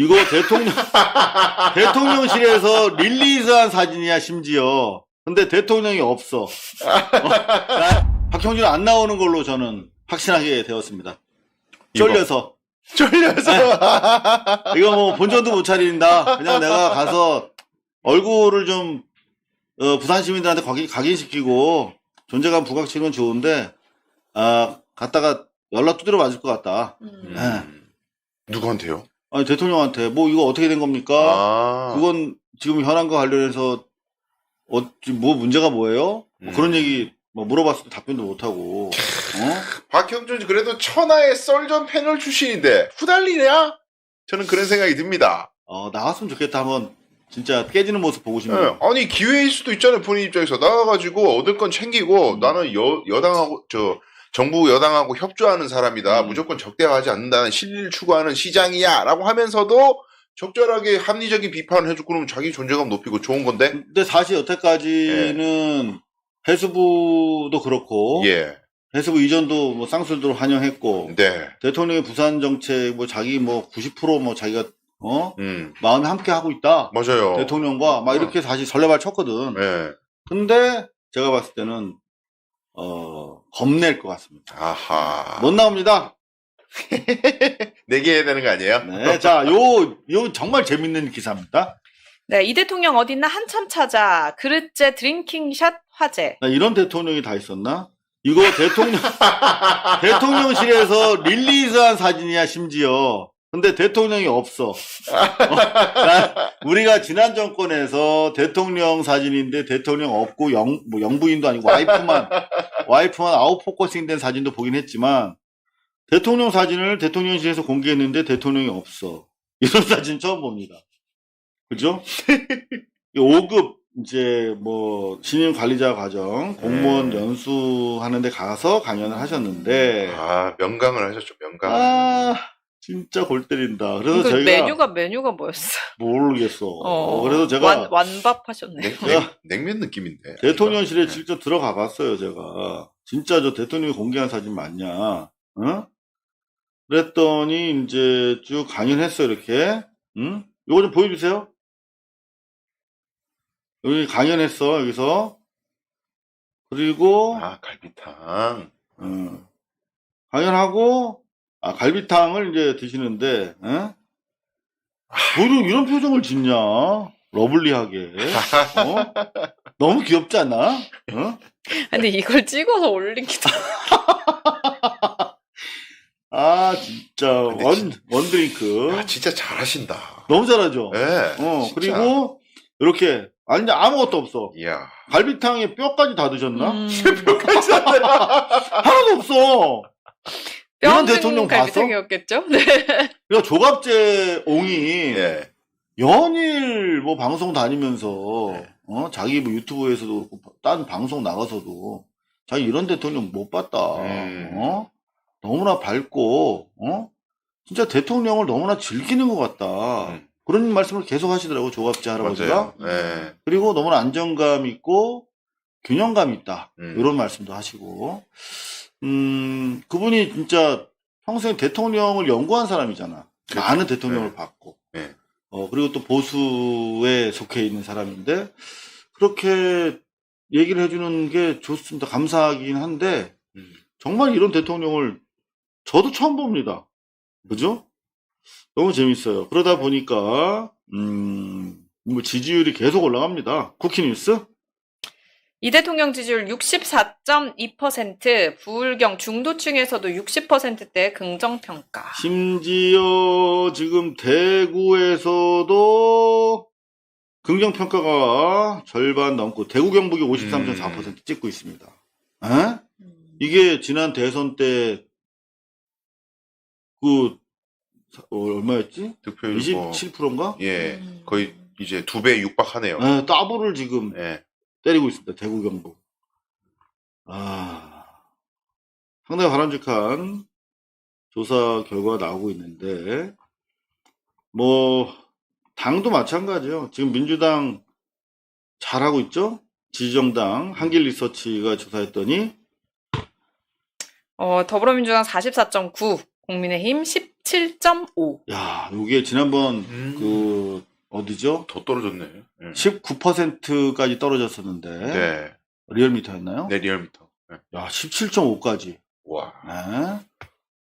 이거 대통령, 대통령실에서 릴리즈한 사진이야, 심지어. 근데 대통령이 없어. 어? 나 박형준 안 나오는 걸로 저는 확신하게 되었습니다. 이거. 쫄려서. 쫄려서. 이거 뭐 본전도 못 차린다. 그냥 내가 가서 얼굴을 좀 어, 부산 시민들한테 각인, 각인시키고 존재감 부각시키면 좋은데 아 갔다가 연락 두드려 맞을 것 같다. 음. 음. 누구한테요? 아니 대통령한테 뭐 이거 어떻게 된 겁니까? 아. 그건 지금 현안과 관련해서 어, 지금 뭐 문제가 뭐예요? 뭐 음. 그런 얘기 뭐 물어봤을 때 답변도 못 하고 어? 박형준 그래도 천하의 썰전 패널 출신인데 후달리냐? 저는 그런 생각이 듭니다. 어, 나왔으면 좋겠다 한번 진짜 깨지는 모습 보고 예, 싶네요. 아니 기회일 수도 있잖아요 본인 입장에서 나가가지고 얻을 건 챙기고 음. 나는 여 여당하고 저 정부 여당하고 협조하는 사람이다. 음. 무조건 적대화하지 않는다는 실리를 추구하는 시장이야 라고 하면서도 적절하게 합리적인 비판을 해주고 그러면 자기 존재감 높이고 좋은 건데? 근데 사실 여태까지는 해수부도 그렇고 예, 해수부 이전도 뭐 쌍술도 환영했고 네, 대통령의 부산 정책 뭐 자기 뭐 90%뭐 자기가 어? 음. 마음에 함께 하고 있다. 맞아요. 대통령과 막 이렇게 사실 설레발 쳤거든. 예, 근데 제가 봤을 때는 어 겁낼 것 같습니다. 아하. 못 나옵니다. 내게 해야 되는 거 아니에요? 네, 자, 요, 요 정말 재밌는 기사입니다. 네, 이 대통령 어딨나 한참 찾아 그릇째 드링킹샷 화제. 나 이런 대통령이 다 있었나? 이거 대통령, 대통령실에서 릴리즈한 사진이야, 심지어. 근데 대통령이 없어. 우리가 지난 정권에서 대통령 사진인데 대통령 없고 영, 뭐 영부인도 아니고 와이프만, 와이프만 아웃 포커싱 된 사진도 보긴 했지만 대통령 사진을 대통령실에서 공개했는데 대통령이 없어. 이런 사진 처음 봅니다. 그죠? 5급 이제 뭐 신임 관리자 과정 공무원 음. 연수하는데 가서 강연을 하셨는데 아 명강을 하셨죠 명강. 아 진짜 골 때린다. 그래서 그 저희가 메뉴가 메뉴가 뭐였어? 모르겠어. 어, 그래서 제가 완, 완밥 하셨네. 냉, 제가- 냉, 냉면 느낌인데. 대통령실에 네. 직접 들어가 봤어요, 제가. 진짜 저 대통령이 공개한 사진 맞냐? 어? 그랬더니 이제 쭉 강연했어요, 이렇게. 응? 요거 좀 보여주세요. 여기 강연했어, 여기서. 그리고, 아 갈비탕. 어, 강연하고, 아, 갈비탕을 이제 드시는데, 어? 뭐 이런, 이런 표정을 짓냐? 러블리하게. 어? 너무 귀엽지 않나? 어? 근데 이걸 찍어서 올리기도. 아, 진짜. 근데 원, 원드링크. 아 진짜 잘하신다. 너무 잘하죠? 네. 어, 진짜. 그리고, 이렇게, 아니, 아무것도 없어. 이야. 갈비탕에 뼈까지 다 드셨나? 음, 하나도 없어! 이런 뼈 대통령 봤어? 갈비탕이었겠죠? 네. 그러니까 조갑제 옹이, 예. 연일 뭐 방송 다니면서, 네. 어, 자기 뭐 유튜브에서도, 그렇고 딴 방송 나가서도, 자기 이런 대통령 못 봤다. 음. 어? 너무나 밝고, 어? 진짜 대통령을 너무나 즐기는 것 같다. 음. 그런 말씀을 계속 하시더라고, 조갑제 할아버지가. 예. 그리고 너무나 안정감 있고, 균형감 있다. 음. 이런 말씀도 하시고. 음, 그분이 진짜 평생 대통령을 연구한 사람이잖아. 그렇죠. 많은 대통령을 네. 봤고. 네. 어, 그리고 또 보수에 속해 있는 사람인데, 그렇게 얘기를 해주는 게 좋습니다. 감사하긴 한데, 음. 정말 이런 대통령을 저도 처음 봅니다. 그죠? 너무 재밌어요. 그러다 보니까, 음, 뭐 지지율이 계속 올라갑니다. 쿠키뉴스? 이 대통령 지지율 64.2%, 부울경 중도층에서도 60%대 긍정평가. 심지어 지금 대구에서도 긍정평가가 절반 넘고, 대구 경북이 53.4% 찍고 있습니다. 에? 음. 이게 지난 대선 때, 그, 사- 어, 얼마였지? 득표율 뭐 27%인가? 예. 음. 거의 이제 두 배 육박하네요. 네, 더블을 지금 예. 때리고 있습니다. 대구 경북. 아, 상당히 바람직한 조사 결과가 나오고 있는데, 뭐, 당도 마찬가지요. 지금 민주당 잘하고 있죠? 지지정당 한길 리서치가 조사했더니, 어, 더불어민주당 44.9, 국민의힘 17.5. 야, 이게 지난번 음. 그 어디죠? 더 떨어졌네. 예. 19%까지 떨어졌었는데 네. 리얼미터였나요? 네, 리얼미터. 네. 야, 17.5까지. 와. 네.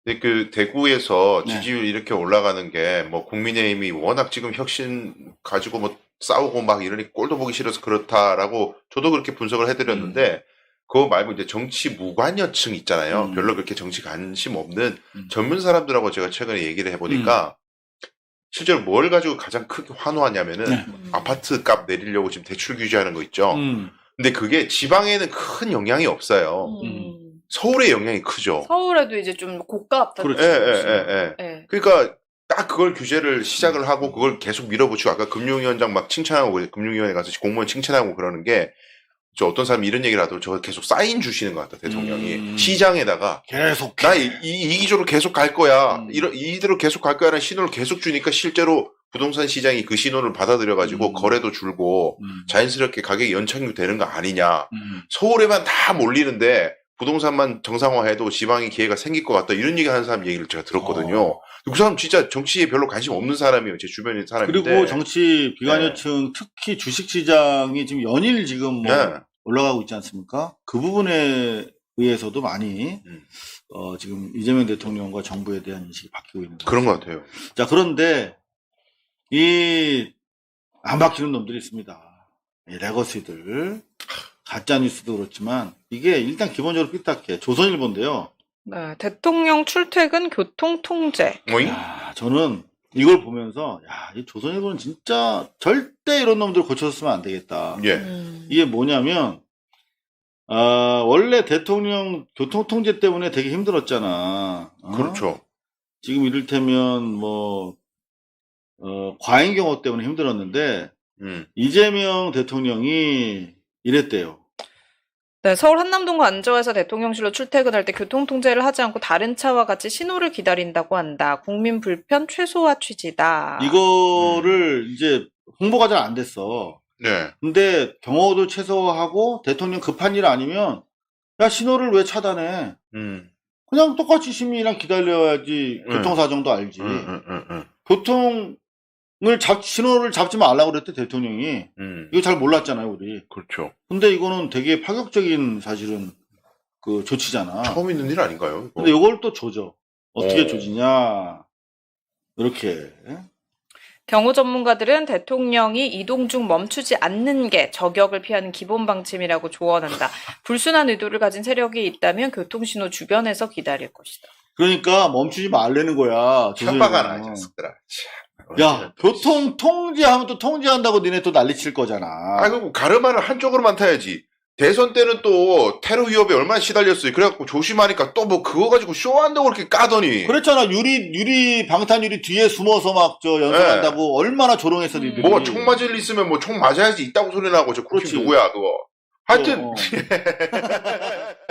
근데 그 대구에서 네. 지지율 이렇게 올라가는 게 뭐 국민의힘이 워낙 지금 혁신 가지고 뭐 싸우고 막 이러니 꼴도 보기 싫어서 그렇다라고 저도 그렇게 분석을 해드렸는데 그거 말고 이제 정치 무관여층 있잖아요. 음. 별로 그렇게 정치 관심 없는 음. 전문 사람들하고 제가 최근에 얘기를 해보니까 실제로 뭘 가지고 가장 크게 환호하냐면은 네. 아파트 값 내리려고 지금 대출 규제하는 거 있죠. 음. 근데 그게 지방에는 큰 영향이 없어요. 음. 서울의 영향이 크죠. 서울에도 이제 좀 고가 아파트. 그렇죠. 예, 예, 예, 예. 예. 그러니까 딱 그걸 규제를 시작을 하고 그걸 계속 밀어붙이고 아까 금융위원장 막 칭찬하고. 금융위원회 가서 공무원 칭찬하고 그러는 게 저 어떤 사람이 이런 얘기를 하더라도 저 계속 사인 주시는 것 같다 대통령이 음. 시장에다가 계속. 나 이, 이 기조로 계속 갈 거야 음. 이러, 이대로 계속 갈 거야라는 신호를 계속 주니까 실제로 부동산 시장이 그 신호를 받아들여 가지고 음. 거래도 줄고 음. 자연스럽게 가격이 연착륙 되는 거 아니냐 음. 서울에만 다 몰리는데 부동산만 정상화해도 지방에 기회가 생길 것 같다 이런 얘기 하는 사람 얘기를 제가 들었거든요. 어. 그 사람 진짜 정치에 별로 관심 없는 사람이에요. 제 주변에 사람인데. 그리고 정치 비관여층 특히 주식시장이 지금 연일 지금 뭐 네. 올라가고 있지 않습니까? 그 부분에 의해서도 많이 음. 어, 지금 이재명 대통령과 정부에 대한 인식이 바뀌고 있는. 그런 것 같아요. 자, 그런데 이 안 바뀌는 놈들이 있습니다. 이 레거시들 가짜 뉴스도 그렇지만 이게 일단 기본적으로 삐딱해. 조선일보인데요. 네, 대통령 출퇴근 교통 통제. 뭐잉? 야, 저는 이걸 보면서 야, 이 조선일보는 진짜 절대 이런 놈들 고쳐줬으면 안 되겠다. 예. 음. 이게 뭐냐면 아, 원래 대통령 교통 통제 때문에 되게 힘들었잖아. 어? 그렇죠. 지금 이를테면 뭐 어, 과잉 경호 때문에 힘들었는데 음. 이재명 대통령이 이랬대요. 네, 서울 한남동과 안저에서 대통령실로 출퇴근할 때 교통 통제를 하지 않고 다른 차와 같이 신호를 기다린다고 한다. 국민 불편 최소화 취지다. 이거를 이제 홍보가 잘 안 됐어. 네. 근데 경호도 최소화하고 대통령 급한 일 아니면 야 신호를 왜 차단해? 음. 그냥 똑같이 시민이랑 기다려야지 네. 교통사정도 알지. 음, 음, 음, 음. 교통을 잡 신호를 잡지 말라고 그랬대 대통령이. 음. 이거 잘 몰랐잖아요 우리. 그렇죠. 근데 이거는 되게 파격적인 사실은 그 조치잖아. 처음 있는 일 아닌가요? 이거? 근데 이걸 또 조져. 어떻게 어. 조지냐. 이렇게. 경호 전문가들은 대통령이 이동 중 멈추지 않는 게 저격을 피하는 기본 방침이라고 조언한다. 불순한 의도를 가진 세력이 있다면 교통신호 주변에서 기다릴 것이다. 그러니까 멈추지 말라는 거야. 협박하나 조선일보는. 녀석들아. 야, 교통 통제하면 또 통제한다고 니네 또 난리 칠 거잖아. 아, 그 가르마를 한쪽으로만 타야지. 대선 때는 또 테러 위협에 얼마나 시달렸어요. 그래갖고 조심하니까 또 뭐 그거 가지고 쇼한다고 그렇게 까더니. 그랬잖아. 유리, 유리, 방탄유리 뒤에 숨어서 막 저 연설한다고 얼마나 조롱했어, 음. 니들이. 네. 뭐가 총 맞을 일 있으면 뭐 총 맞아야지 있다고 소리 나고 저 그렇지 그렇지. 누구야 그거. 하여튼 어, 어.